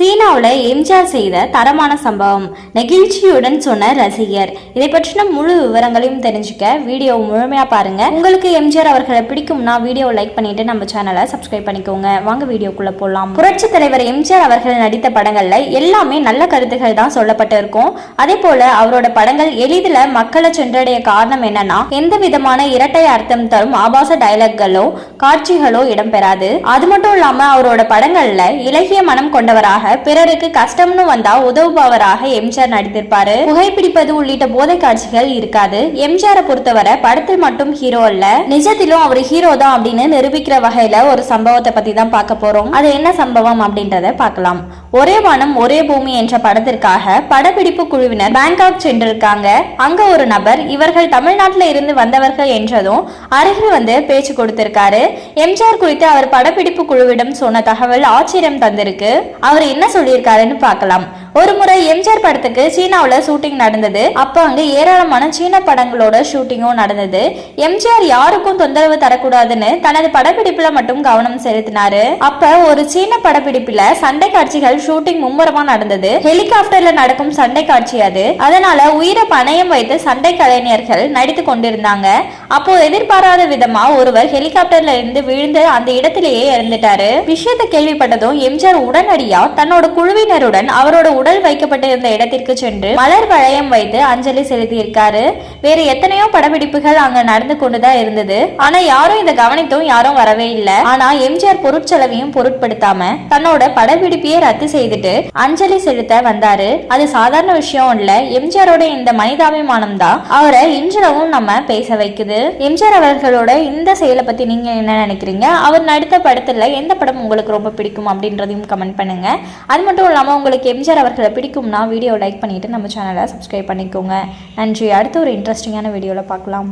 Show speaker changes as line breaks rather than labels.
சீனாவில் எம்ஜிஆர் செய்த தரமான சம்பவம். நெகிழ்ச்சியுடன் சொன்ன ரசிகர். இதை பற்றின முழு விவரங்களையும் தெரிஞ்சுக்க வீடியோ முழுமையாக பாருங்க. உங்களுக்கு எம்ஜிஆர் அவர்களை பிடிக்கும்னா வீடியோ லைக் பண்ணிட்டு நம்ம சேனலை சப்ஸ்கிரைப் பண்ணிக்கோங்க. வாங்க வீடியோக்குள்ள போகலாம் புரட்சி தலைவர் எம்ஜிஆர் அவர்கள் நடித்த படங்கள்ல எல்லாமே நல்ல கருத்துக்கள் தான் சொல்லப்பட்டு இருக்கும். அதே போல அவரோட படங்கள் எளிதில் மக்களை சென்றடைய காரணம் என்னன்னா எந்த விதமான இரட்டை அர்த்தம் தரும் ஆபாச டயலாக்களோ காட்சிகளோ இடம்பெறாது. அது மட்டும் இல்லாம அவரோட படங்கள்ல இலகிய மனம் கொண்டவராக பிறருக்கு கஷ்டம்னு வந்தா உதவுபவராக எம்ஜிஆர் நடித்திருப்பாரு. புகைப்பிடிப்பது உள்ளிட்ட போதை காட்சிகள் இருக்காது. எம்ஜிஆரை பொறுத்தவரை படத்தில் மட்டும் ஹீரோ அல்ல. நிஜத்திலும் அவர் ஹீரோ தான் அப்படின்னு நிரூபிக்கிற வகையில ஒரு சம்பவத்தை பத்தி தான் பார்க்க போறோம். அது என்ன சம்பவம் அப்படின்றத பார்க்கலாம். ஒரே வானம் ஒரே பூமி என்ற படத்திற்காக படப்பிடிப்பு குழுவினர் பேங்காக் சென்றிருக்காங்க. அங்க ஒரு நபர் இவர்கள் தமிழ்நாட்டில் இருந்து வந்தவர்கள் என்றதும் அருகில் வந்து பேச்சு கொடுத்திருக்காரு. எம்ஜிஆர் குறித்து அவர் படப்பிடிப்பு குழுவிடம் சொன்ன தகவல் ஆச்சரியம் தந்திருக்கு. அவர் என்ன சொல்லியிருக்காருன்னு பார்க்கலாம். ஒரு முறை எம்ஜிஆர் படத்துக்கு சீனாவில் ஷூட்டிங் நடந்தது. அப்போ அங்கே ஏராளமான சீன படங்களோட ஷூட்டிங்கும் நடந்தது. எம்ஜிஆர் யாருக்கும் தொந்தரவு தரக்கூடாதுன்னு தனது படப்பிடிப்புல மட்டும் கவனம் செலுத்தினாரு. அப்ப ஒரு சீன படப்பிடிப்புல சண்டை காட்சிகள் ஷூட்டிங் மும்முரமா நடந்தது. ஹெலிகாப்டர்ல நடக்கும் சண்டை காட்சி அது. அதனால உயிரை பணயம் வைத்து சண்டை கலைஞர்கள் நடித்து கொண்டிருந்தாங்க. அப்போ எதிர்பாராத விதமா ஒருவர் ஹெலிகாப்டர்ல இருந்து விழுந்து அந்த இடத்திலேயே இறந்துட்டாரு. விஷயத்தை கேள்விப்பட்டதும் எம்ஜிஆர் உடனடியா தன்னோட குழுவினருடன் அவரோட உடல் வைக்கப்பட்டிருந்த இடத்திற்கு சென்று மலர் வளையம் வைத்து அஞ்சலி செலுத்தியிருக்காரு. வேறு எத்தனையோ படப்பிடிப்புகள் அங்க நடந்து கொண்டுதான் இருந்தது. ஆனா யாரும் இதை கவனித்தும் யாரும் வரவே இல்லை. ஆனா எம்ஜிஆர் பொருட்செலவையும் பொருட்படுத்தாம தன்னோட படப்பிடிப்பையே ரத்து செய்துட்டு அஞ்சலி செலுத்த வந்தாரு. அது சாதாரண விஷயம் இல்ல. எம்ஜிஆரோட இந்த மனிதாபிமானம் தான். அவரை இன்றளவும் நம்ம பேச வைக்குது. எம்ஜிஆர் அவர்களோட இந்த செயலை பத்தி நீங்க என்ன நினைக்கிறீங்க? அவர் நடித்த படத்துல எந்த படம் உங்களுக்கு ரொம்ப பிடிக்கும் அப்படின்றதையும் கமெண்ட் பண்ணுங்க. அது மட்டும் இல்லாம உங்களுக்கு எம்ஜிஆர் அவர்களை பிடிக்கும்னா வீடியோ லைக் பண்ணிட்டு நம்ம சேனலை சப்ஸ்கிரைப் பண்ணிக்கோங்க. நன்றி. அடுத்த ஒரு இன்ட்ரெஸ்டிங்கான வீடியோவில் பார்க்கலாம்.